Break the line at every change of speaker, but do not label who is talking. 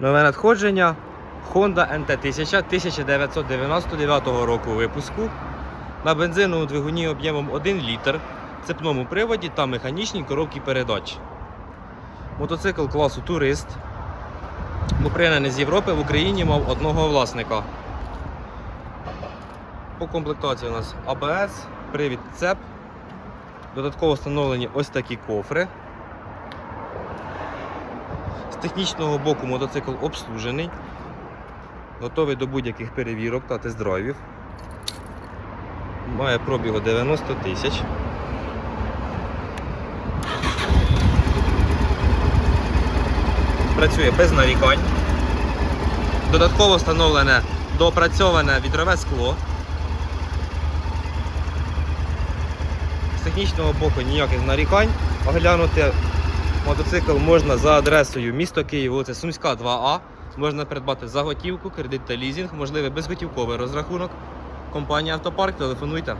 Нове надходження Honda NT1000 1999 року випуску на бензиновому двигуні об'ємом 1 літр, цепному приводі та механічній коробці передач. Мотоцикл класу Турист. Був з Європи в Україні мав одного власника. По комплектації у нас АБС, привід цеп. Додатково встановлені ось такі кофри. З технічного боку мотоцикл обслужений, готовий до будь-яких перевірок та тест-драйвів. Має пробігу 90 тисяч. Працює без нарікань. Додатково встановлене доопрацьоване вітрове скло. З технічного боку ніяких нарікань. Оглянути мотоцикл можна за адресою місто Київ, вулиця Сумська, 2А. Можна придбати за готівку, кредит та лізінг, можливий безготівковий розрахунок. Компанія Автопарк, телефонуйте.